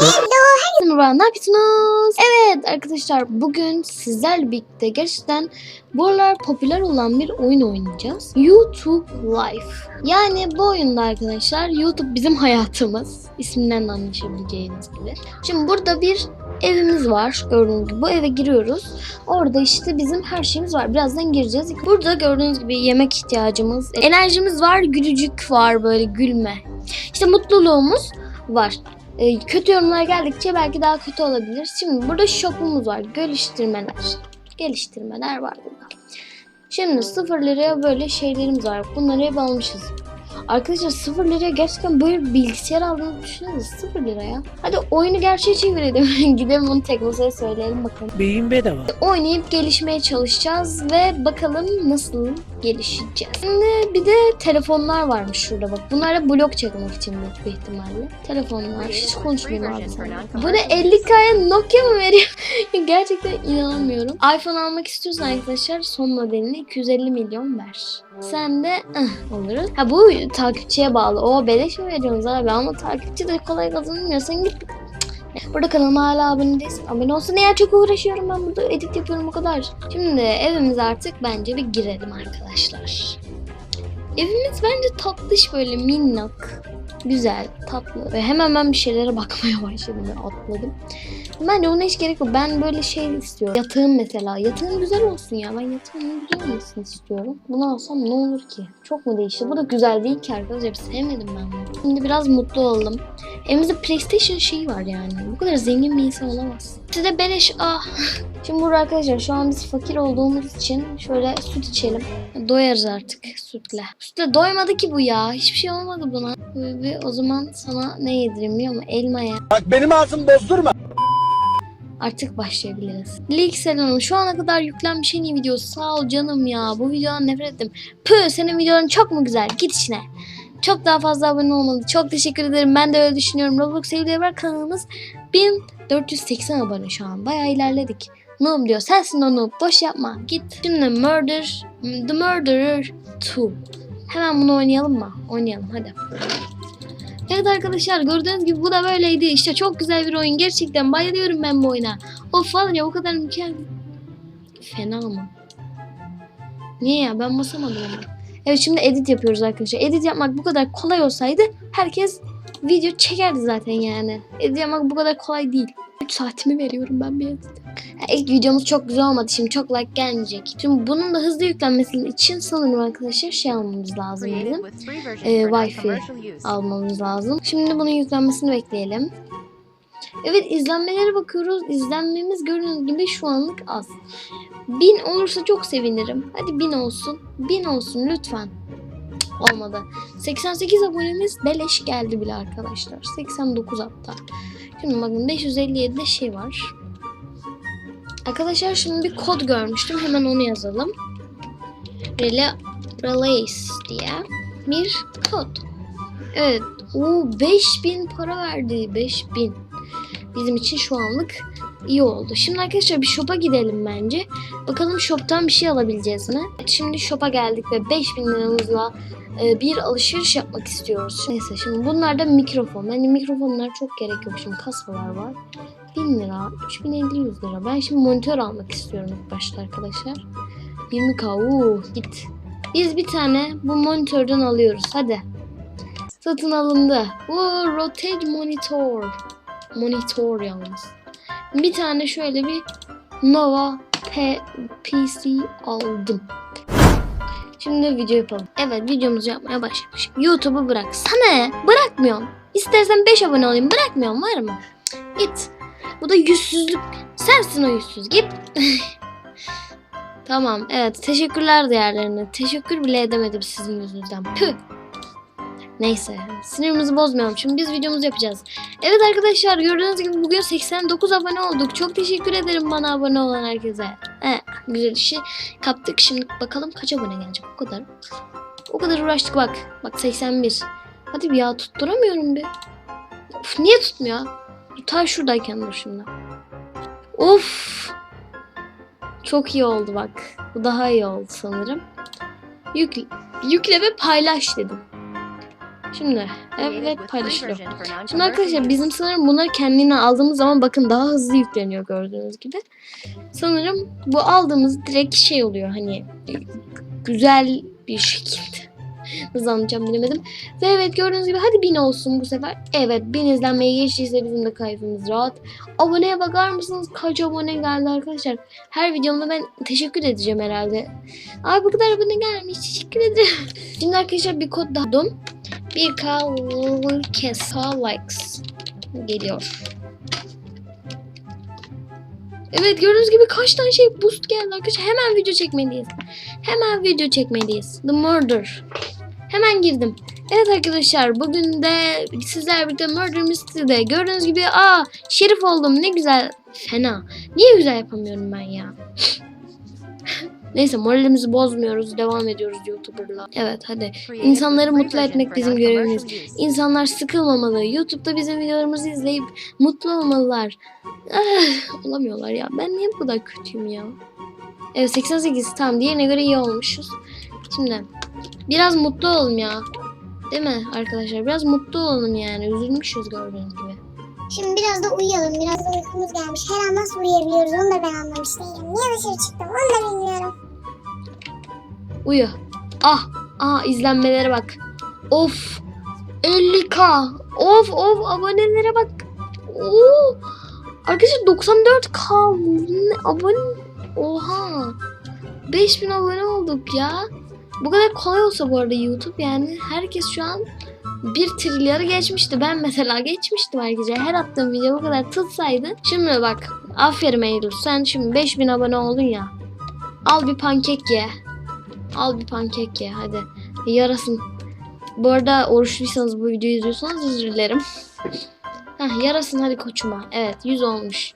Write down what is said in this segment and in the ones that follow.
Merhaba, ne yapıyorsunuz? Evet arkadaşlar bugün sizlerle birlikte gerçekten bu aralar popüler olan bir oyun oynayacağız. YouTube Life. Yani bu oyunda arkadaşlar YouTube bizim hayatımız. İsminden de anlaşabileceğiniz gibi. Şimdi burada bir evimiz var gördüğünüz gibi. Bu eve giriyoruz. Orada işte bizim her şeyimiz var. Birazdan gireceğiz. Burada gördüğünüz gibi yemek ihtiyacımız, enerjimiz var, gülücük var böyle gülme. İşte mutluluğumuz var. Ee, kötü yorumlar geldikçe belki daha kötü olabilir. Şimdi burada shop'umuz var. Geliştirmeler. Geliştirmeler var burada. Şimdi 0 liraya böyle şeylerimiz var. Bunları hep almışız. Arkadaşlar 0 liraya gerçekten böyle bir bilgisayar aldığını düşünüyoruz. 0 liraya. Hadi oyunu gerçeğe çevirelim. Gidelim bunu tek masaya söyleyelim bakalım. Beyin bedava. Oynayıp gelişmeye çalışacağız ve bakalım nasıl gelişeceğiz. Şimdi bir de telefonlar varmış şurada bak. Bunlar da blok çekmek için büyük bir ihtimalle. Telefonlar. Hiç konuşmayayım abi sana. Bu ne 50k'ya Nokia mı veriyor? Gerçekten inanamıyorum. iPhone almak istiyorsan arkadaşlar son modelini 250 milyon ver. Sen de ıh, olur. Ha bu takipçiye bağlı. O beleş mi veriyorsunuz abi? Ama takipçi de kolay kazanılmıyor. Sen git Burada kanalıma hala abone değilsin. Abone olsun ya çok uğraşıyorum ben burada edit yapıyorum o kadar. Şimdi evimiz artık bence bir girelim arkadaşlar. Evimiz bence tatlış böyle minnak. Güzel, tatlı. Ve hemen ben bir şeylere bakmaya başladım ve atladım. Bence ona hiç gerek yok. Ben böyle şey istiyorum. Yatağım mesela. Yatağım güzel olsun ya. Ben yatağımın güzel olmasını istiyorum. Bunu alsam ne olur ki? Çok mu değişti? Bu da güzel değil ki arkadaşlar. Sevmedim ben bunu. Şimdi biraz mutlu oldum. Evimizde PlayStation şeyi var yani. Bu kadar zengin bir insan olamaz. Size beleş ah. Şimdi burada arkadaşlar şu an biz fakir olduğumuz için şöyle süt içelim. Doyarız artık sütle. Sütle doymadı ki bu ya. Hiçbir şey olmadı buna. Ve o zaman sana ne yedireyim biliyor musun? Elmaya. Bak benim ağzımı bozdurma. Artık başlayabiliriz. Leak Hanım şu ana kadar yüklenmiş en iyi videosu. Sağ ol canım ya. Bu videodan nefret ettim. Püh senin videoların çok mu güzel? Git işine. Çok daha fazla abone olmalı. Çok teşekkür ederim. Ben de öyle düşünüyorum. Roblox Sevgili var kanalımız 1480 abone şu an. Bayağı ilerledik. Noob diyor. Sensin o noob. Boş yapma. Git. Şimdi Murder. The Murderer 2. Hemen bunu oynayalım mı? Oynayalım hadi. Evet arkadaşlar gördüğünüz gibi bu da böyleydi. İşte çok güzel bir oyun. Gerçekten bayılıyorum ben bu oyuna. Of var ya o kadar mükemmel. Fena mı? Niye ya ben basamadım onu. Evet şimdi edit yapıyoruz arkadaşlar. Edit yapmak bu kadar kolay olsaydı herkes video çekerdi zaten yani. Edit yapmak bu kadar kolay değil. 3 saatimi veriyorum ben bir edit. Ya İlk videomuz çok güzel olmadı. Şimdi çok like gelmeyecek. Şimdi bunun da hızlı yüklenmesi için sanırım arkadaşlar şey almamız lazım bizim. e, Wi-Fi almamız lazım. Şimdi bunun yüklenmesini bekleyelim. Evet izlenmelere bakıyoruz. İzlenmemiz gördüğünüz gibi şu anlık az. 1000 olursa çok sevinirim. Hadi 1000 olsun. 1000 olsun lütfen. Olmadı. 88 abonemiz beleş geldi bile arkadaşlar. 89 hatta. Şimdi bakın 557'de şey var. Arkadaşlar şimdi bir kod görmüştüm. Hemen onu yazalım. Rela Relays diye bir kod. Evet. Oo 5000 para verdi. 5000. Bizim için şu anlık iyi oldu. Şimdi arkadaşlar bir shop'a gidelim bence. Bakalım shop'tan bir şey alabileceğiz mi? Şimdi shop'a geldik ve 5000 liramızla e, bir alışveriş yapmak istiyoruz. Neyse şimdi bunlar da mikrofon. Yani mikrofonlar çok gerek yok. Şimdi kasalar var. 1000 lira, 3050 100 lira. Ben şimdi monitör almak istiyorum ilk başta arkadaşlar. 20k. Uuu git. Biz bir tane bu monitörden alıyoruz. Hadi. Satın alındı. Oo, rotate monitor. Monitör yalnız. Bir tane şöyle bir Nova P PC aldım. Şimdi video yapalım. Evet videomuzu yapmaya başlamış. YouTube'u bırak. Sana bırakmıyorum. İstersen 5 abone olayım. Bırakmıyorum var mı? Git. Bu da yüzsüzlük. Sensin o yüzsüz. Git. tamam. Evet. Teşekkürler değerlerine. Teşekkür bile edemedim sizin yüzünüzden. Püh. Neyse. Sinirimizi bozmayalım. Şimdi biz videomuzu yapacağız. Evet arkadaşlar gördüğünüz gibi bugün 89 abone olduk. Çok teşekkür ederim bana abone olan herkese. He, güzel işi kaptık. Şimdi bakalım kaç abone gelecek. O kadar. O kadar uğraştık bak. Bak 81. Hadi bir ya tutturamıyorum bir. Of, niye tutmuyor? Tutar şuradayken dur şimdi. Of. Çok iyi oldu bak. Bu daha iyi oldu sanırım. Yükle, yükle ve paylaş dedim. Şimdi evet paylaşılıyor. Şimdi arkadaşlar bizim sanırım bunları kendine aldığımız zaman bakın daha hızlı yükleniyor gördüğünüz gibi. Sanırım bu aldığımız direkt şey oluyor hani e, güzel bir şekilde. Nasıl anlatacağım bilemedim. Ve evet gördüğünüz gibi hadi bin olsun bu sefer. Evet bin izlenmeye geçtiyse bizim de kayfımız rahat. Aboneye bakar mısınız? Kaç abone geldi arkadaşlar. Her videomda ben teşekkür edeceğim herhalde. Ay bu kadar abone gelmiş. Teşekkür ederim. Şimdi arkadaşlar bir kod daha buldum. 1K kes likes geliyor. Evet gördüğünüz gibi kaç tane şey boost geldi arkadaşlar. Hemen video çekmeliyiz. Hemen video çekmeliyiz. The Murder. Hemen girdim. Evet arkadaşlar bugün de sizler birlikte Murder Mystery'de gördüğünüz gibi aa şerif oldum ne güzel. Fena. Niye güzel yapamıyorum ben ya? Neyse moralimizi bozmuyoruz. Devam ediyoruz YouTuber'la. Evet hadi. İnsanları mutlu etmek bizim görevimiz. İnsanlar sıkılmamalı. YouTube'da bizim videolarımızı izleyip mutlu olmalılar. Ah, olamıyorlar ya. Ben niye bu kadar kötüyüm ya? Evet 88 tamam diğerine göre iyi olmuşuz. Şimdi biraz mutlu olalım ya. Değil mi arkadaşlar? Biraz mutlu olalım yani. Üzülmüşüz gördüğünüz gibi. Şimdi biraz da uyuyalım. Biraz da uykumuz gelmiş. Her an nasıl uyuyabiliyoruz onu da ben anlamış değilim. Niye dışarı çıktım onu da bilmiyorum. Uyu. Ah, ah izlenmelere bak. Of. 50k. Of of abonelere bak. Oo. Arkadaşlar 94k ne abone. Oha. 5000 abone olduk ya. Bu kadar kolay olsa bu arada YouTube yani herkes şu an bir trilyarı geçmişti. Ben mesela geçmiştim herkese. Her attığım video bu kadar tutsaydı. Şimdi bak aferin Eylül sen şimdi 5000 abone oldun ya. Al bir pankek ye. Al bir pankek ye hadi. Yarasın. Bu arada oruçluysanız bu videoyu izliyorsanız özür dilerim. Heh, yarasın hadi koçuma. Evet 100 olmuş.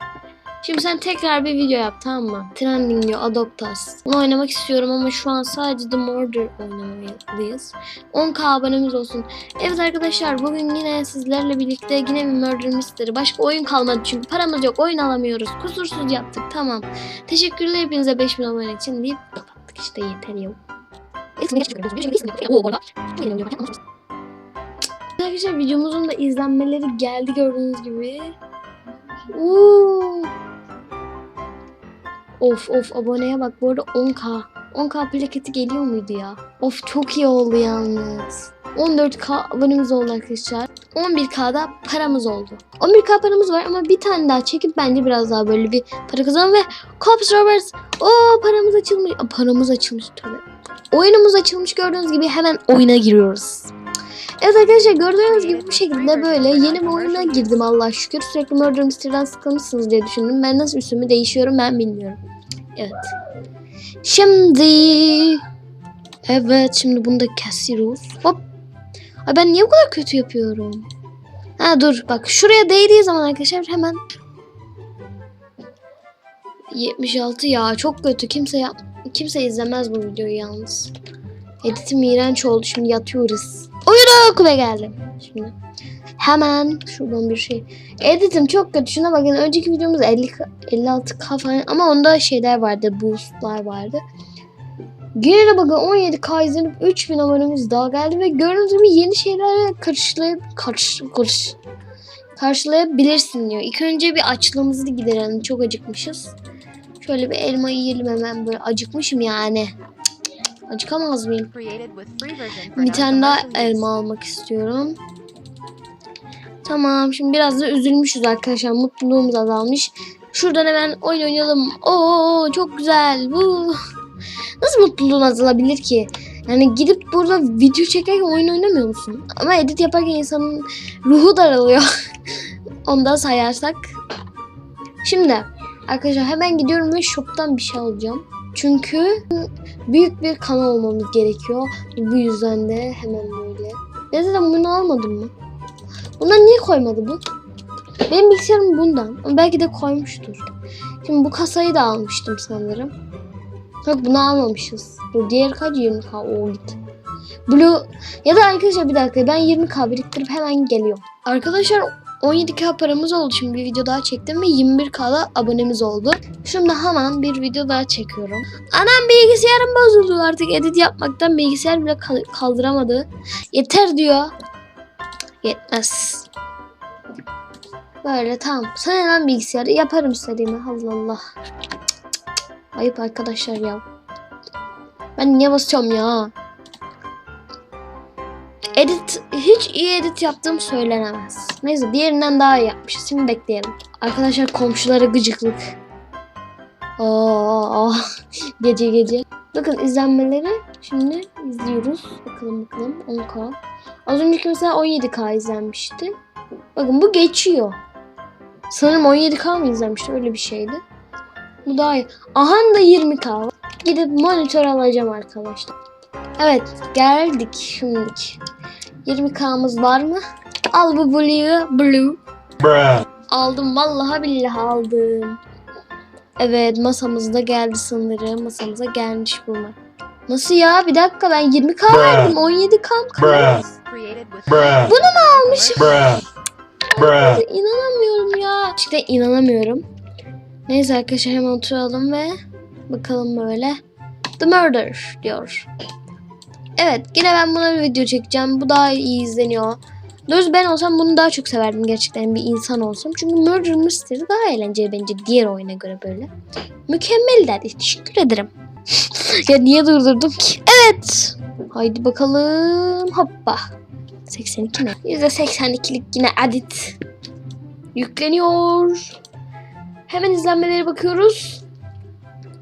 Şimdi sen tekrar bir video yap tamam mı? Trending diyor Adopt Us. Bunu oynamak istiyorum ama şu an sadece The Murder oynamalıyız. 10k abonemiz olsun. Evet arkadaşlar bugün yine sizlerle birlikte yine bir Murder Mystery. Başka oyun kalmadı çünkü paramız yok. Oyun alamıyoruz. Kusursuz yaptık tamam. Teşekkürler hepinize 5000 abone için deyip kapattık işte yeter ya. Arkadaşlar videomuzun da izlenmeleri geldi gördüğünüz gibi. Oo. Of of aboneye bak bu arada 10k. 10k plaketi geliyor muydu ya? Of çok iyi oldu yalnız. 14k abonemiz oldu arkadaşlar. 11k'da paramız oldu. 11k paramız var ama bir tane daha çekip bence biraz daha böyle bir para kazanalım ve Cops Roberts o paramız açılmış. Aa, paramız açılmış tabii. Oyunumuz açılmış gördüğünüz gibi hemen oyuna giriyoruz. Evet arkadaşlar gördüğünüz gibi bu şekilde böyle yeni bir oyuna girdim Allah şükür. Sürekli Murder Mystery'den sıkılmışsınız diye düşündüm. Ben nasıl üstümü değişiyorum ben bilmiyorum. Evet. Şimdi Evet şimdi bunu da kesiyoruz. Hop. Ay ben niye bu kadar kötü yapıyorum? Ha dur bak şuraya değdiği zaman arkadaşlar hemen 76 ya çok kötü kimse yap kimse izlemez bu videoyu yalnız. Editim iğrenç oldu şimdi yatıyoruz. Oyun okula geldim. Şimdi hemen şuradan bir şey. Editim çok kötü. Şuna bakın. Önceki videomuz 50 56k falan ama onda şeyler vardı. Boostlar vardı. De bakın 17k izlenip 3000 abonemiz daha geldi ve gördüğünüz gibi yeni şeylerle karşılayıp karş, karş, karşılayabilirsin diyor. İlk önce bir açlığımızı giderelim. Çok acıkmışız. Şöyle bir elma yiyelim hemen böyle acıkmışım yani. Cık, cık, Acıkamaz mıyım? Bir tane daha elma almak istiyorum. Tamam şimdi biraz da üzülmüşüz arkadaşlar. Mutluluğumuz azalmış. Şuradan hemen oyun oynayalım. Oo çok güzel. Bu nasıl mutluluğun azalabilir ki? Yani gidip burada video çekerken oyun oynamıyor musun? Ama edit yaparken insanın ruhu daralıyor. Ondan sayarsak. Şimdi arkadaşlar hemen gidiyorum ve shop'tan bir şey alacağım. Çünkü büyük bir kanal olmamız gerekiyor. Bu yüzden de hemen böyle. Neden bunu almadım mı? Bundan niye koymadı bu? Benim bilgisayarım bundan. Belki de koymuştur. Şimdi bu kasayı da almıştım sanırım. Yok bunu almamışız. Bu diğer kaç 20k o git. Blue ya da arkadaşlar bir dakika ben 20k biriktirip hemen geliyorum. Arkadaşlar 17k paramız oldu. Şimdi bir video daha çektim ve 21k'da abonemiz oldu. Şimdi hemen bir video daha çekiyorum. Anam bilgisayarım bozuldu artık edit yapmaktan bilgisayar bile kal- kaldıramadı. Yeter diyor. Yetmez. Böyle tamam. Sana lan bilgisayarı yaparım istediğimi. Allah Allah. Ayıp arkadaşlar ya. Ben niye basıyorum ya? Edit hiç iyi edit yaptığım söylenemez. Neyse diğerinden daha iyi yapmışız. Şimdi bekleyelim. Arkadaşlar komşulara gıcıklık. Aa, gece gece. Bakın izlenmeleri şimdi izliyoruz. Bakalım bakalım 10k. Az önceki mesela 17k izlenmişti. Bakın bu geçiyor. Sanırım 17k mı izlenmişti öyle bir şeydi. Bu daha iyi. Aha da 20k. Gidip monitör alacağım arkadaşlar. Evet geldik şimdilik. 20k'mız var mı? Al bu blue. Blue. Bruh. Aldım vallahi billahi aldım. Evet masamız da geldi sanırım. Masamıza gelmiş bunlar. Nasıl ya? Bir dakika ben 20k verdim. 17k mı kaldı? with Bruh. Almışım. Bruh. Bruh. İnanamıyorum ya. Gerçekten inanamıyorum. Neyse arkadaşlar hemen oturalım ve bakalım böyle. The Murder diyor. Evet yine ben buna bir video çekeceğim. Bu daha iyi izleniyor. Doğrusu ben olsam bunu daha çok severdim gerçekten bir insan olsam. Çünkü Murder Mystery daha eğlenceli bence diğer oyuna göre böyle. Mükemmel derdi. Teşekkür ederim. ya niye durdurdum ki? Evet. Haydi bakalım. Hoppa. 82 ne? %82'lik yine adit. Yükleniyor. Hemen izlenmelere bakıyoruz.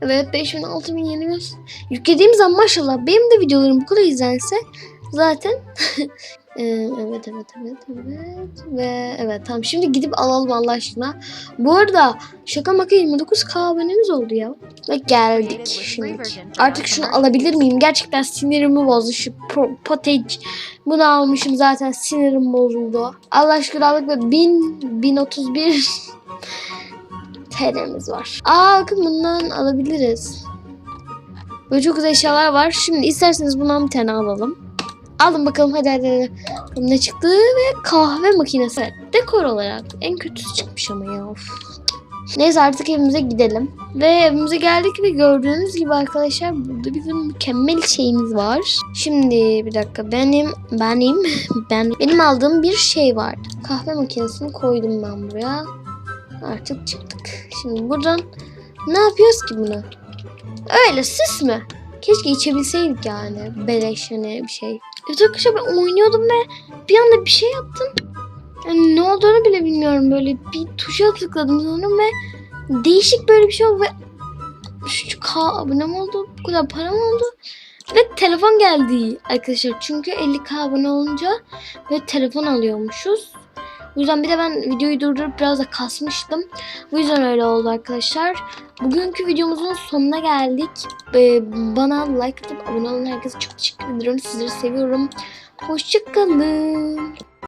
Evet 5000 6000 yenimiz. Yüklediğim zaman maşallah benim de videolarım bu kadar izlense zaten Ee, evet evet evet evet ve evet tamam şimdi gidip alalım Allah aşkına. Bu arada şaka maka 29k abonemiz oldu ya. Ve geldik şimdi. Artık şunu alabilir miyim? Gerçekten sinirimi bozdu şu potage. Bunu almışım zaten sinirim bozuldu. Allah aşkına aldık ve 1000 1031 TL'miz var. Aa bakın bundan alabiliriz. Böyle çok güzel eşyalar var. Şimdi isterseniz bundan bir tane alalım. Alın bakalım hadi hadi. hadi. Ne çıktı ve kahve makinesi. Dekor olarak en kötüsü çıkmış ama ya. Of. Neyse artık evimize gidelim. Ve evimize geldik ve gördüğünüz gibi arkadaşlar burada bizim mükemmel şeyimiz var. Şimdi bir dakika benim benim ben benim aldığım bir şey vardı. Kahve makinesini koydum ben buraya. Artık çıktık. Şimdi buradan ne yapıyoruz ki bunu? Öyle süs mü? Keşke içebilseydik yani. Beleş hani bir şey. Evet arkadaşlar ben oynuyordum ve bir anda bir şey yaptım. Yani ne olduğunu bile bilmiyorum. Böyle bir tuşa tıkladım sanırım ve değişik böyle bir şey oldu ve şu K abone mi oldu? Bu kadar para mı oldu? Ve telefon geldi arkadaşlar. Çünkü 50k abone olunca ve telefon alıyormuşuz. O yüzden bir de ben videoyu durdurup biraz da kasmıştım. Bu yüzden öyle oldu arkadaşlar. Bugünkü videomuzun sonuna geldik. Ee, bana like atıp abone olan herkese çok teşekkür ederim. Sizleri seviyorum. Hoşçakalın.